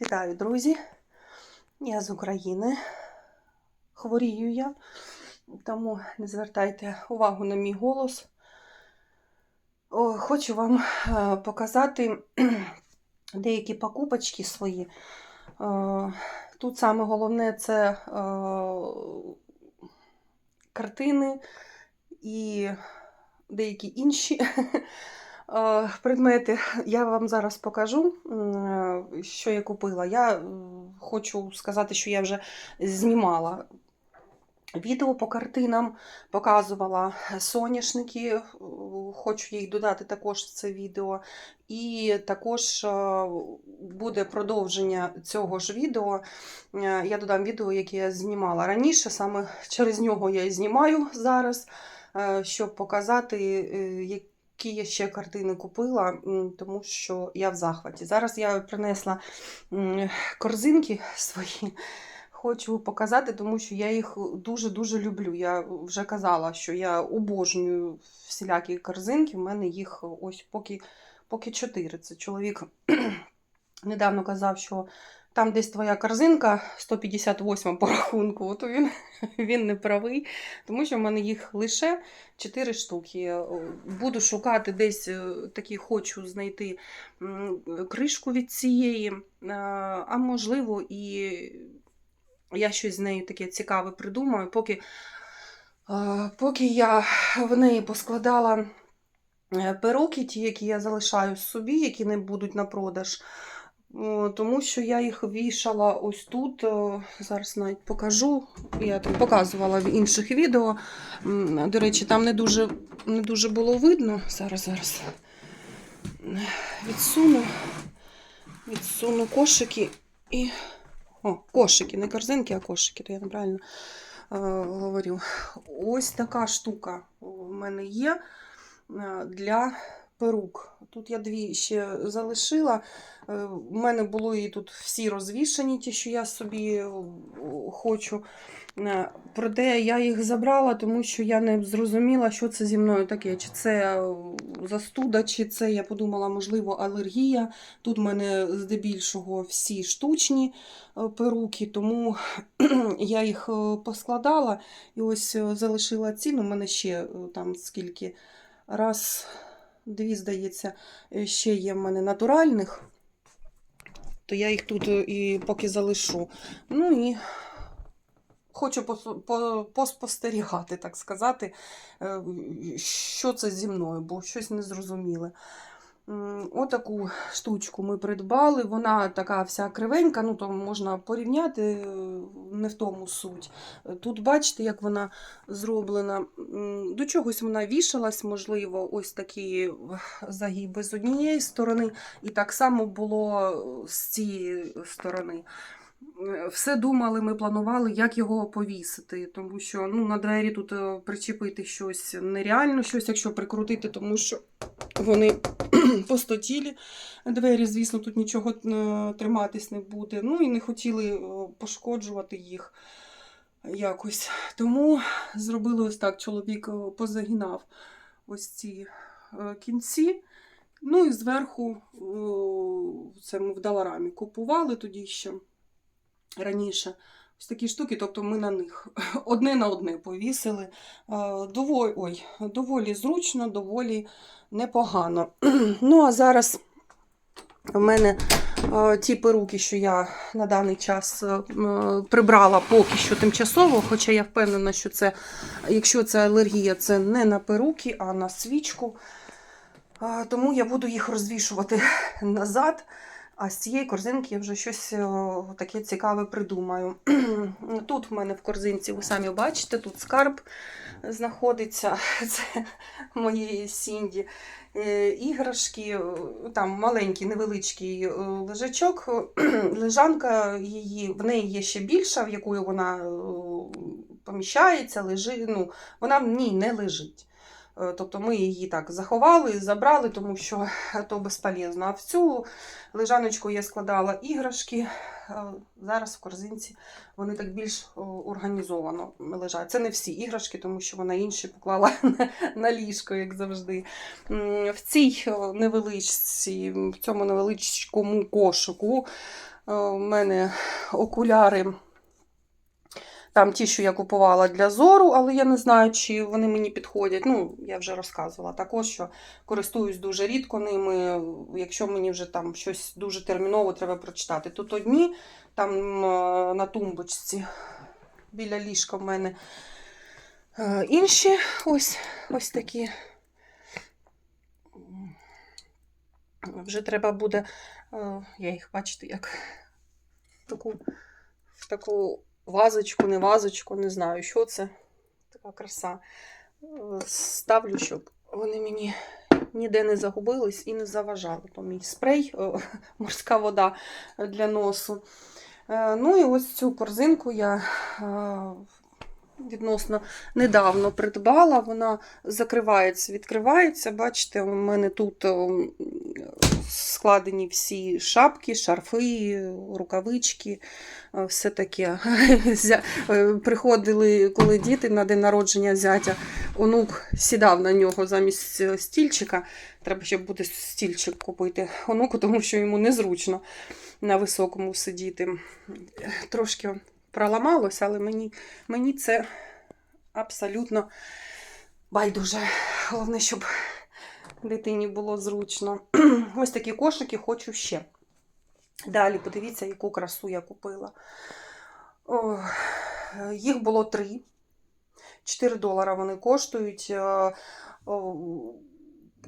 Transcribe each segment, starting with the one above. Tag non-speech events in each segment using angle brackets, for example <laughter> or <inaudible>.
Вітаю, друзі! Я з України. Хворію я, тому не звертайте увагу на мій голос. Хочу вам е, показати <clears throat> деякі покупочки свої. Е, Тут саме головне це е, картини і деякі інші <laughs> предмети. Я вам зараз покажу, що я купила. Я е, хочу сказати, що я вже знімала відео по картинам, показувала соняшники. е, Хочу їх додати також в це відео. І також е, буде продовження цього ж відео. Е, Я додам відео, яке я знімала раніше, саме через нього я і знімаю зараз, е, щоб показати, е, які я ще картини купила, тому що я в захваті. Зараз я принесла корзинки свої. Хочу показати, тому що я їх дуже-дуже люблю. Я вже казала, що я обожнюю всілякі корзинки. У мене їх ось поки, поки 4. Це чоловік <clears throat> недавно казав, що там десь твоя корзинка 158 по рахунку. От він, <laughs> він не правий, тому що в мене їх лише 4 штуки. Буду шукати десь е, такі, хочу знайти кришку від цієї, е, а можливо, і я щось з нею таке цікаве придумаю. Поки, е, поки я в неї поскладала е, перуки, ті, які я залишаю собі, які не будуть на продаж. О, Тому що я їх вішала ось тут. Зараз навіть покажу. Я там показувала в інших відео. До речі, там не дуже, не дуже було видно. Зараз, зараз відсуну, відсуну кошики і. О, кошики, не корзинки, а кошики, то я неправильно е, говорю. Ось така штука у мене є е, для перук. Тут я дві ще залишила. Е, У мене було і тут всі розвішані, ті, що я собі е, хочу. Е, Проте я їх забрала, тому що я не зрозуміла, що це зі мною таке. Чи це е, застуда, чи це я подумала, можливо, алергія. Тут в мене здебільшого всі штучні е, перуки, тому <clears throat> я їх е, поскладала і ось е, залишила ціну. У мене ще е, там скільки раз, дві, здається, е, ще є в мене натуральних, то я їх тут е, і поки залишу. Ну і хочу поспостерігати, так сказати, е, що це зі мною, бо щось незрозуміле. Отаку штучку ми придбали. Вона така вся кривенька, ну то можна порівняти, е, не в тому суть. Е, Тут бачите, як вона зроблена. До чогось вона вішалась, можливо, ось такі загиби з однієї сторони, і так само було з цієї сторони. Е, Все думали, ми планували, як його повісити, тому що ну, на двері тут е, причепити щось нереально, щось, якщо прикрутити, тому що вони <clears throat> пустотілі. Двері, звісно, тут нічого е, триматись не буде. Ну і не хотіли е, пошкоджувати їх якось. Тому зробили ось так. Чоловік е, позагинав ось ці кінці. Ну і зверху це ми в Даларамі купували тоді ще раніше. Ось такі штуки, тобто ми на них <laughs> одне на одне повісили. Доволі, ой, доволі зручно, доволі непогано. <clears throat> Ну, а зараз в мене е, ті перуки, що я на даний час е, прибрала поки що тимчасово, хоча я впевнена, що це, якщо це алергія, це не на перуки, а на свічку. Е, Тому я буду їх розвішувати <laughs> назад. А з цієї корзинки я вже щось е, таке цікаве придумаю. <clears throat> Тут в мене в корзинці, ви самі бачите, тут скарб знаходиться. <laughs> Це моєї Сінді. Е, Іграшки, е, там маленький, невеличкий лежачок, <clears throat> лежанка її, в неї є ще більша, в якої вона поміщається, лежить. Ну, вона в ній не лежить. Е, Тобто ми її так заховали, забрали, тому що <laughs> то безполезно. А в цю лежаночку я складала іграшки. Е, Зараз в корзинці вони так більш організовано лежать. Це не всі іграшки, тому що вона інші поклала <laughs> на, ліжко, як завжди. В цій невеличці, в цьому невеличкому кошику е, у мене окуляри. Там ті, що я купувала для зору, але я не знаю, чи вони мені підходять. Ну, я вже розказувала також, що користуюсь дуже рідко ними. Якщо мені вже там щось дуже терміново треба прочитати. Тут одні, там на тумбочці біля ліжка в мене е, інші ось, ось такі. Вже треба буде, е, я їх бачите, як таку, в таку вазочку, не вазочку, не знаю, що це. Така краса. Е, Ставлю, щоб вони мені ніде не загубились і не заважали. То мій спрей, е, <laughs> морська вода для носу. Е, Ну і ось цю корзинку я відносно недавно придбала. Вона закривається, відкривається. Бачите, у мене тут е, складені всі шапки, шарфи, рукавички, е, все таке. <laughs> Е, Приходили, коли діти на день народження зятя, онук сідав на нього замість е, стільчика. Треба ще буде стільчик купити онуку, <laughs> тому що йому незручно на високому сидіти. Трошки проламалося, але мені, мені це абсолютно байдуже. Головне, щоб дитині було зручно. <clears throat> Ось такі кошики хочу ще. Далі подивіться, яку красу я купила. О, їх було три. 4 долара вони коштують. Е,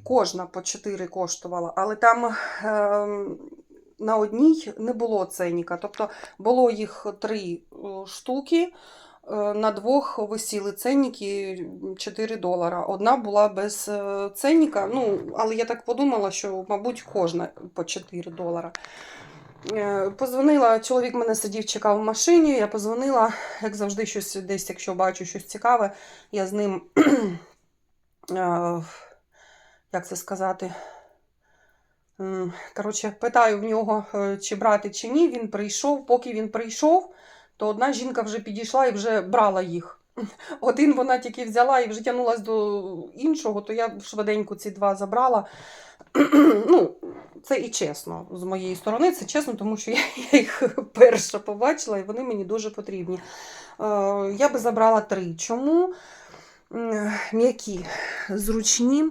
Кожна по 4 коштувала, але там е, на одній не було ценника. Тобто було їх три е, штуки. е, На двох висіли ценники 4 долара. Одна була без е, ценника, ну, але я так подумала, що, мабуть, кожна по 4 долара. Позвонила, чоловік мене сидів, чекав в машині. Я позвонила, як завжди, щось десь, якщо бачу щось цікаве, я з ним, <clears throat> як це сказати, коротше, питаю в нього, е, чи брати, чи ні. Він прийшов. Поки він прийшов, то одна жінка вже підійшла і вже брала їх. <laughs> Один вона тільки взяла і вже тягнулася до іншого, то я швиденько ці два забрала. <clears throat> ну, це і чесно з моєї сторони. Це чесно, тому що <laughs> я, їх перша побачила, і вони мені дуже потрібні. Е, я би забрала три. Чому? М'які, зручні.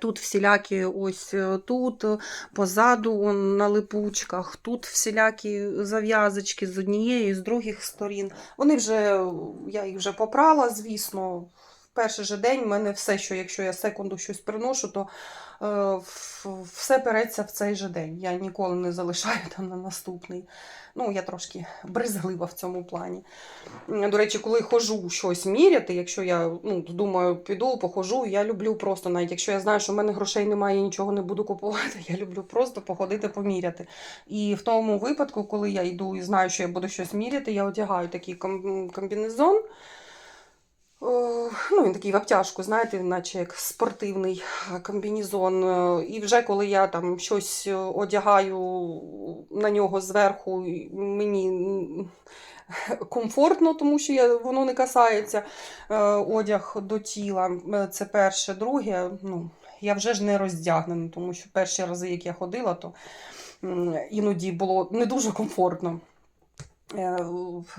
Тут всілякі, ось е, тут, е, позаду на липучках, тут всілякі зав'язочки з однієї, з других сторін. Вони вже, я їх вже попрала, звісно. В перший же день в мене все, що якщо я секунду щось приношу, то е, все переться в цей же день. Я ніколи не залишаю там на наступний. Ну, я трошки брезглива в цьому плані. До речі, коли хожу щось міряти, якщо я ну, думаю, піду, похожу, я люблю просто, навіть якщо я знаю, що в мене грошей немає, я нічого не буду купувати, <laughs> я люблю просто походити поміряти. І в тому випадку, коли я йду і знаю, що я буду щось міряти, я одягаю такий комбінезон. О, Ну, він такий в обтяжку, знаєте, наче як спортивний е, комбінезон. Е, І вже коли я там щось е, одягаю на нього зверху, мені комфортно, тому що я, воно не касається е, одяг до тіла. Е, Це перше. Друге, ну, я вже ж не роздягнена, тому що перші рази, як я ходила, то іноді було не дуже комфортно е,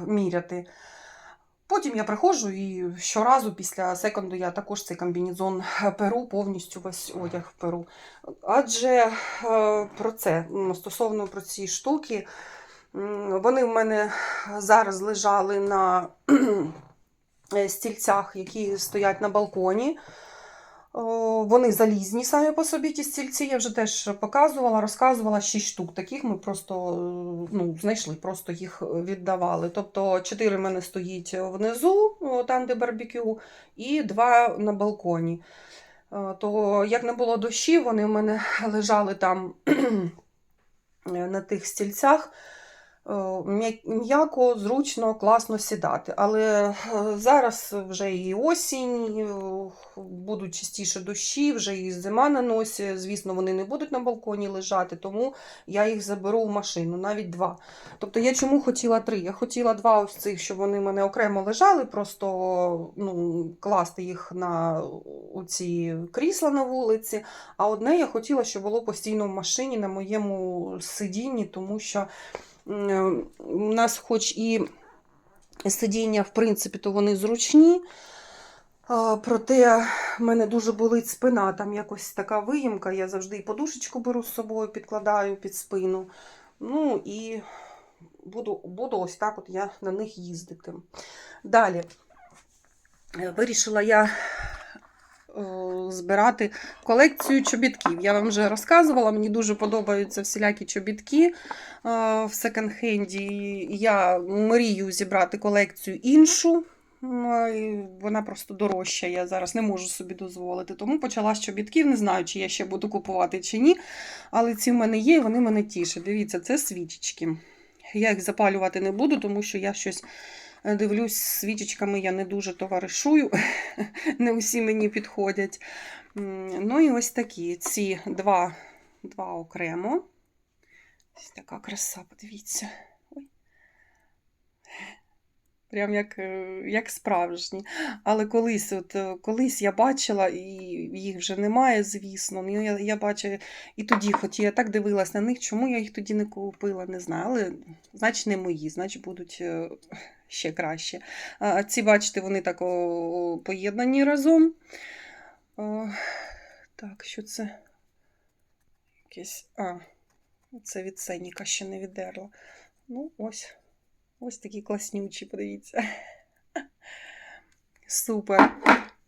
міряти. Потім я приходжу і щоразу після секунду я також цей комбінезон перу, повністю весь одяг перу. Адже е, про це стосовно про ці штуки, вони в мене зараз лежали на стільцях, які стоять на балконі. Вони залізні самі по собі, ті стільці. Я вже теж показувала, розказувала 6 штук. Таких ми просто е, ну, знайшли, просто їх віддавали. Тобто 4 в мене стоїть внизу, там, де барбекю, і 2 на балконі. Е, То як не було дощів, вони в мене лежали там <clears throat> е, на тих стільцях. Е, м'я- м'яко, зручно, класно сідати. Але е, зараз вже і осінь, е, будуть частіше дощі, вже і зима на носі. Звісно, вони не будуть на балконі лежати, тому я їх заберу в машину, навіть два. Тобто я чому хотіла три? Я хотіла два ось цих, щоб вони в мене окремо лежали, просто ну, класти їх на ці крісла на вулиці. А одне я хотіла, щоб було постійно в машині на моєму сидінні, тому що у нас, хоч і сидіння, в принципі, то вони зручні. Проте в мене дуже болить спина, там якось така виїмка. Я завжди і подушечку беру з собою, підкладаю під спину. Ну і буду, буду ось так от я на них їздити. Далі е, вирішила я е, збирати колекцію чобітків. Я вам вже розказувала, мені дуже подобаються всілякі чобітки е, в секонд-хенді. Я мрію зібрати колекцію іншу. Вона просто дорожча, я зараз не можу собі дозволити. Тому почала з чобітків. Не знаю, чи я ще буду купувати чи ні. Але ці в мене є, і вони мене тішать. Дивіться, це свічечки. Я їх запалювати не буду, тому що я щось е, дивлюсь, свічечками я не дуже товаришую, <laughs> не усі мені підходять. Ну і ось такі ці два, два окремо. Ось така краса, подивіться. Прям як, е, як справжні. Але колись, от, е, колись я бачила, і їх вже немає, звісно. Ну, я, я бачила і тоді хотіла, я так дивилась на них, чому я їх тоді не купила, не знаю. Але значить не мої, значить будуть е, ще краще. А ці, бачите, вони так поєднані разом. О, так, що це? Якесь. А, це від Сеніка ще не віддерла. Ну, ось. Ось такі класнючі, подивіться. Супер.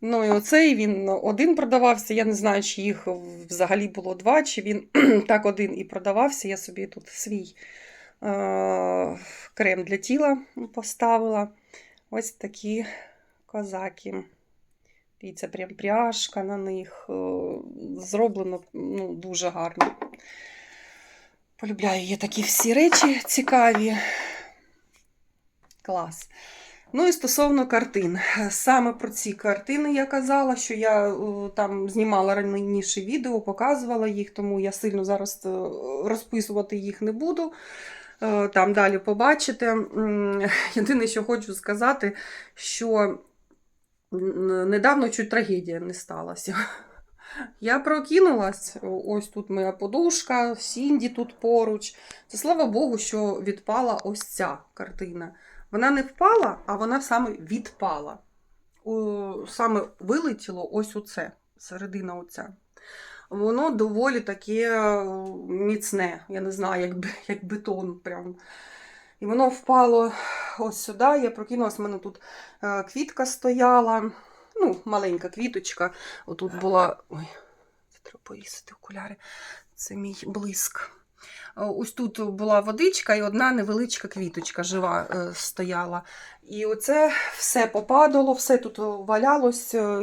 Ну і оцей він один продавався. Я не знаю, чи їх взагалі було два, чи він <clears throat> так один і продавався. Я собі тут свій е- крем для тіла поставила. Ось такі козаки. Дивіться, прям пряжка на них. е, Зроблено ну, дуже гарно. Полюбляю, є такі всі речі цікаві. Клас. Ну і стосовно картин. Саме про ці картини я казала, що я е, там знімала раніше відео, показувала їх, тому я сильно зараз е, розписувати їх не буду. Е, Там далі побачите. Єдине, що хочу сказати, що недавно чуть трагедія не сталася. Я прокинулась, ось тут моя подушка, Сінді тут поруч. Це слава Богу, що відпала ось ця картина. Вона не впала, а вона саме відпала. О, саме вилетіло ось оце, середина оця. Воно доволі таке е, міцне, я не знаю, як, як бетон. Прям. І воно впало ось сюди. Я прокинулась, в мене тут е, квітка стояла. Ну, маленька квіточка. Отут була. Ой, треба повісити окуляри. Це мій блиск. Е, Ось тут була водичка і одна невеличка квіточка жива е, стояла. І оце все попадало, все тут валялось. е,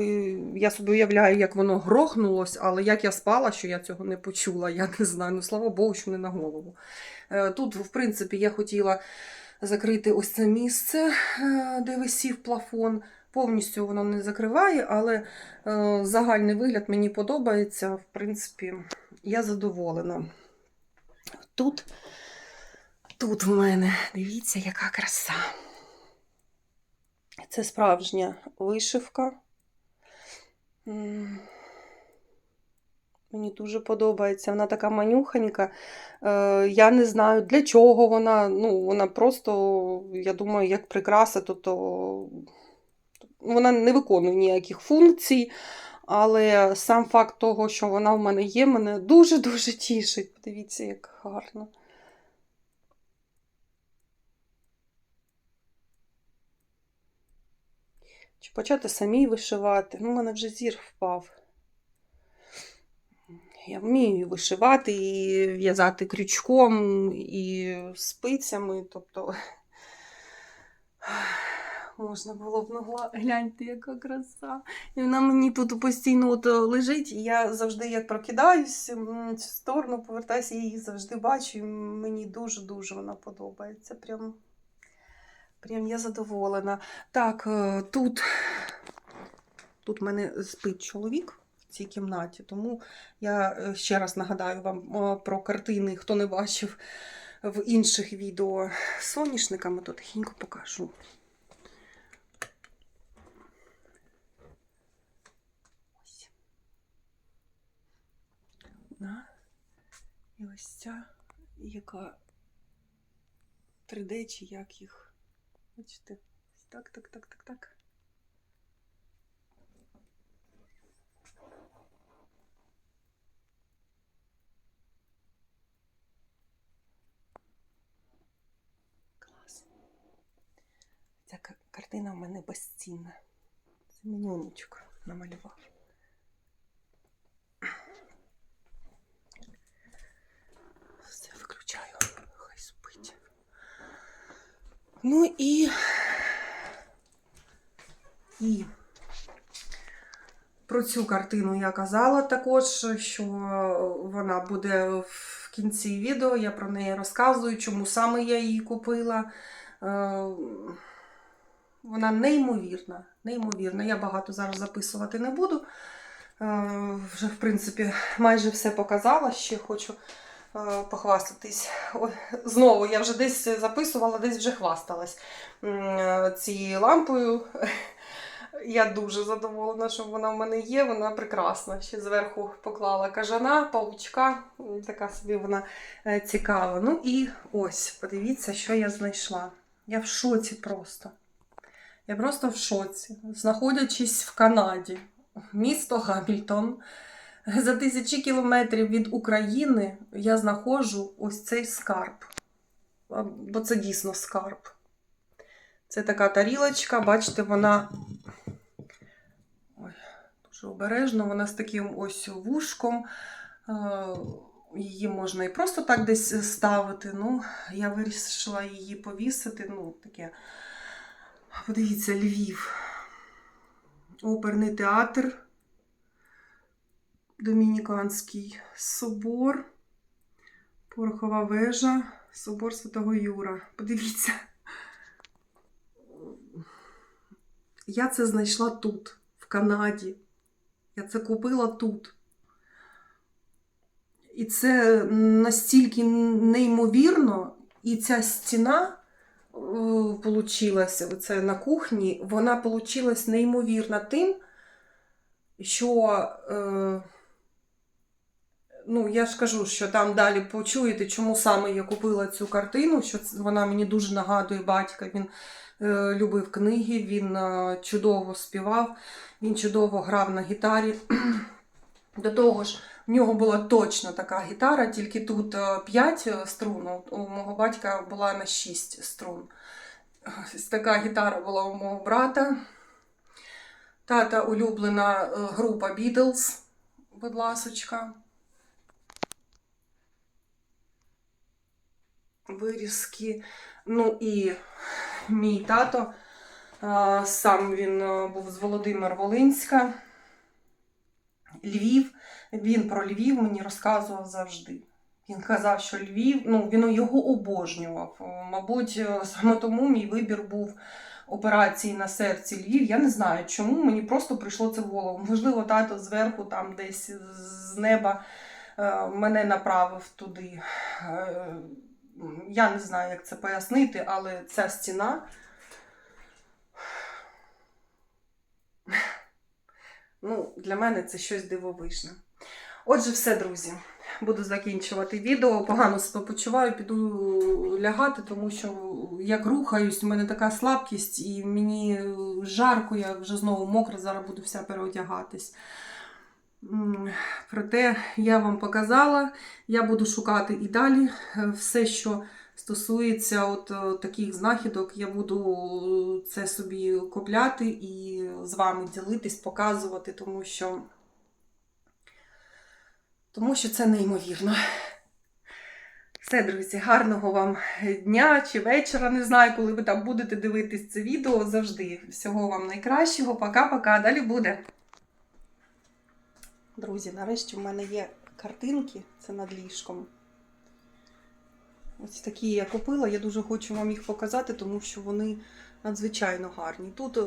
Я собі уявляю, як воно грохнулось, але як я спала, що я цього не почула, я не знаю. Ну, слава Богу, що не на голову. Тут, в принципі, я хотіла закрити ось це місце, де висів плафон. Повністю воно не закриває, але загальний вигляд мені подобається. В принципі, я задоволена. Тут, тут в мене, дивіться, яка краса. Це справжня вишивка. Мені дуже подобається. Вона така манюхонька. Е, я не знаю, для чого вона. Ну, вона просто, я думаю, як прикраса, то, то вона не виконує ніяких функцій. Але сам факт того, що вона в мене є, мене дуже-дуже тішить. Подивіться, як гарно. Чи почати самій вишивати? Ну, у мене вже зір впав. Я вмію вишивати і в'язати крючком, і спицями. Тобто можна було б. Ну, гляньте, яка краса. І вона мені тут постійно от е, лежить, і я завжди як прокидаюсь в цю сторону, повертаюся, я її завжди бачу. І мені дуже-дуже вона подобається. Прям, прям я задоволена. Так, е, тут, тут мене спить чоловік цій кімнаті, тому я е, ще раз нагадаю вам про картини, хто не бачив в інших відео з соняшниками, то тихенько покажу. І ось ця, яка 3D чи як їх. Бачите? Так, так, так, так, так. Клас. Ця ка- картина в мене безцінна. Це мені онучок намалював. Все виключаю, хай спить. Ну і. І про цю картину я казала також, що вона буде в кінці відео. Я про неї розказую, чому саме я її купила. Е, Вона неймовірна, неймовірна. Я багато зараз записувати не буду. Е, Вже, в принципі, майже все показала. Ще хочу похвастатись. Знову я вже десь записувала, десь вже хвасталась е, цією лампою. <laughs> Я дуже задоволена, що вона в мене є. Вона прекрасна. Ще зверху поклала кажана, паучка. Така собі вона е, цікава. Ну і ось, подивіться, що я знайшла. Я в шоці просто. Я просто в шоці. Знаходячись в Канаді, місто Гамільтон. За тисячі кілометрів від України я знаходжу ось цей скарб. Бо це дійсно скарб. Це така тарілочка, бачите, вона Ой, дуже обережно, вона з таким ось вушком. Її можна і просто так десь ставити. Ну, я вирішила її повісити. Ну, таке. Подивіться, Львів. Оперний театр. Домініканський собор. Порохова вежа, собор Святого Юра. Подивіться. Я це знайшла тут, в Канаді. Я це купила тут. І це настільки неймовірно, і ця стіна получилася, це на кухні, вона получилась неймовірна тим, що, е, ну, я ж кажу, що там далі почуєте, чому саме я купила цю картину, що вона мені дуже нагадує батька. Він е, любив книги, він е, чудово співав, він чудово грав на гітарі. <clears throat> До того ж, в нього була точно така гітара, тільки тут 5 струн, у мого батька була на 6 струн. Така гітара була у мого брата. Тата улюблена е, група Beatles, будь ласочка. Вирізки. Ну і мій тато, сам він е, був з Володимир Волинська, Львів. Він про Львів мені розказував завжди. Він казав, що Львів, ну він його обожнював. Е, Мабуть, е, саме тому мій вибір був операції на серці Львів. Я не знаю, чому мені просто прийшло це в голову. Можливо, тато зверху, там десь з неба мене направив туди. Я не знаю, як це пояснити, але ця стіна. <sighs> Ну, для мене це щось дивовижне. Отже, все, друзі. Буду закінчувати відео. Погано себе почуваю, піду лягати, тому що як рухаюсь, у мене така слабкість, і мені жарко, я вже знову мокра, зараз буду вся переодягатись. Проте я вам показала, я буду шукати і далі е, все, що стосується от е, таких знахідок, я буду це собі купляти і з вами ділитись, показувати, тому що, тому що це неймовірно. Все, друзі, гарного вам дня чи вечора. Не знаю, коли ви там будете дивитись це відео. Завжди всього вам найкращого. Пока-пока. Далі буде. Друзі, нарешті в мене є картинки, це над ліжком. Ось такі я купила. Я дуже хочу вам їх показати, тому що вони надзвичайно гарні. Тут, е,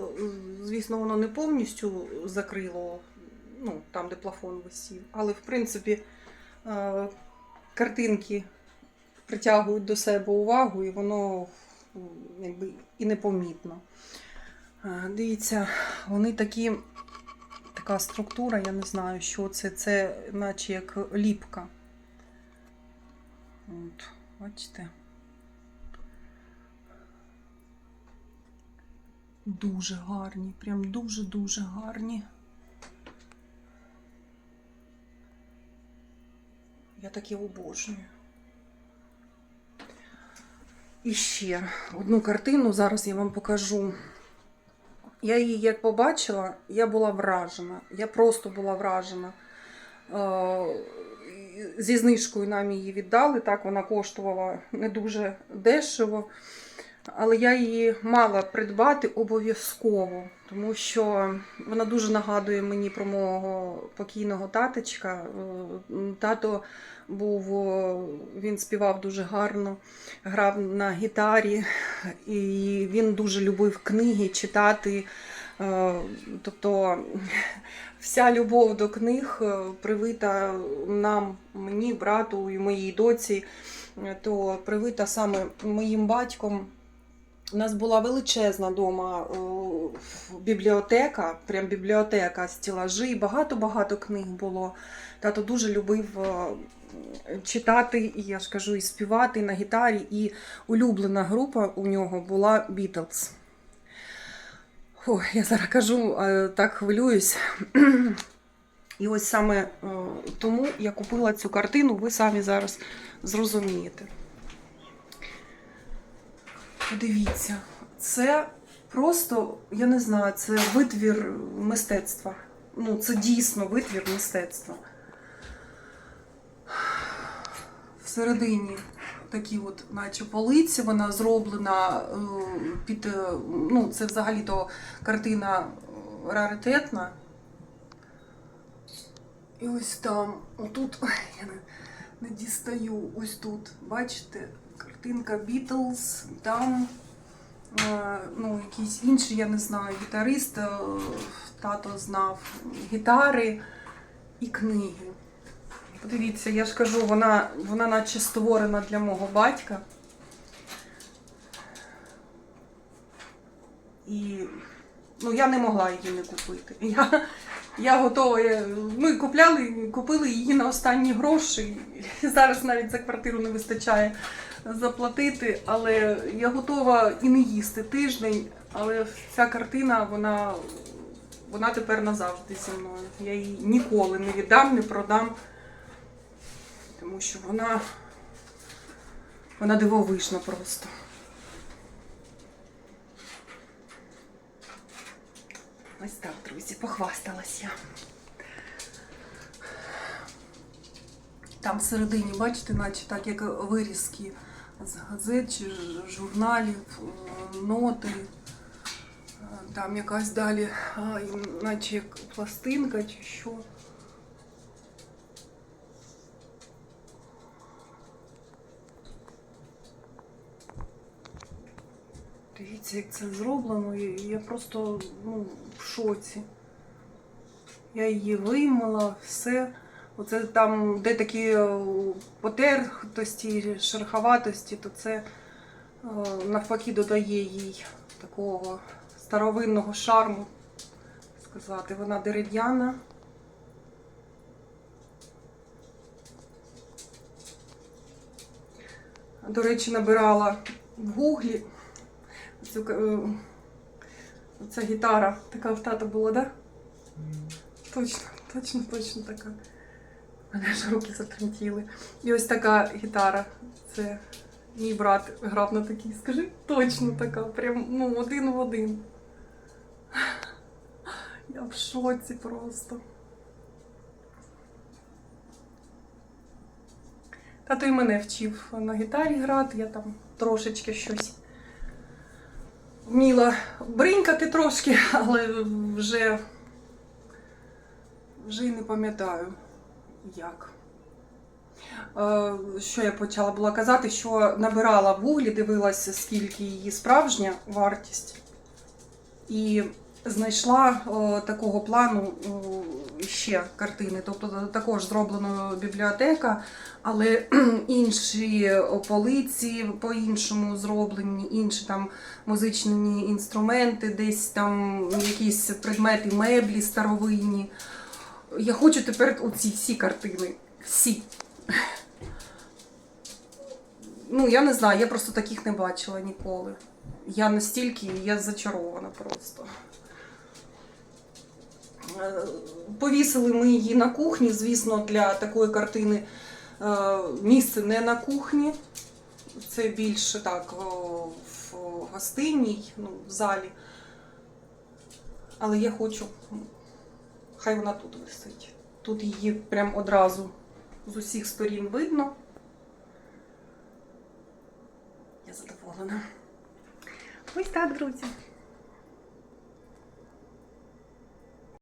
звісно, воно не повністю закрило, ну, там, де плафон висів, але в принципі е, картинки притягують до себе увагу, і воно якби і непомітно. Е, Дивіться, вони такі, така структура, я не знаю, що це. Це наче як ліпка. От, бачите. Дуже гарні, прям дуже-дуже гарні. Я такі обожнюю. І ще одну картину зараз я вам покажу. Я її як побачила, я була вражена. Я просто була вражена. Е, Зі знижкою нам її віддали. Так, вона коштувала не дуже дешево. Але я її мала придбати обов'язково, тому що вона дуже нагадує мені про мого покійного таточка. Е, Тато був, він співав дуже гарно, грав на гітарі, і він дуже любив книги читати. Е, Тобто вся любов до книг е, привита нам, мені, брату і моїй доці, то привита саме моїм батьком. У нас була величезна дома бібліотека, прям бібліотека стілажі, багато-багато книг було. Тато дуже любив е, читати, і я ж кажу, і співати на гітарі. І улюблена група у нього була Beatles. Ой, я зараз кажу, е, так хвилююсь. І ось саме е, тому я купила цю картину, ви самі зараз зрозумієте. Подивіться, це просто, я не знаю, це витвір мистецтва. Ну, це дійсно витвір мистецтва. Всередині такі от, наче полиці, вона зроблена е, під. е, Ну, це взагалі-то картина е, раритетна. І ось там, отут, <laughs> я не, не дістаю, ось тут, бачите, картинка Beatles, там е, ну, якийсь інший, я не знаю, гітарист, е, тато знав гітари і книги. Подивіться, я ж кажу, вона, вона наче створена для мого батька. І ну, я не могла її не купити. Я, я готова. я- Ми купляли, купили її на останні гроші. <laughs> Зараз навіть за квартиру не вистачає заплатити, але я готова і не їсти тиждень, але ця картина, вона, вона тепер назавжди зі мною. Я її ніколи не віддам, не продам, тому що вона, вона дивовижна просто. Ось так, друзі, похвасталась я. Там всередині, бачите, наче так, як вирізки з газет чи ж- журналів, е, ноти. Е, Там якась далі, а, і наче як пластинка чи що. Дивіться, як це зроблено, я просто ну, в шоці. Я її виймала, все. Оце там, де такі е, потертості, шероховатості, то це е, навпаки додає їй такого старовинного шарму. Сказати, вона дерев'яна. До речі, набирала в гуглі цю, е, ця гітара. Така в тата була, так? Да? Точно, точно, точно така. У мене ж руки затремтіли. І ось така гітара. Це мій брат грав на такій. Скажи, точно така. Прям ну, один в один. Я в шоці просто. Тато і мене вчив на гітарі грати, я там трошечки щось вміла бринькати трошки, але вже, вже й не пам'ятаю як. Е, Що я почала була казати, що набирала вуглі, дивилася, скільки її справжня вартість, і знайшла о, такого плану о, ще картини. Тобто також зроблена бібліотека, але <clears throat> інші полиці по-іншому зроблені, інші там музичні інструменти, десь там якісь предмети, меблі старовинні. Я хочу тепер оці всі картини. Всі. <clears throat> Ну, я не знаю, я просто таких не бачила ніколи. Я настільки, я зачарована просто. Повісили ми її на кухні. Звісно, для такої картини е, місце не на кухні. Це більше так в гостинній, ну, в залі. Але я хочу, хай вона тут висить. Тут її прям одразу з усіх сторін видно. Я задоволена. Ось так, друзі.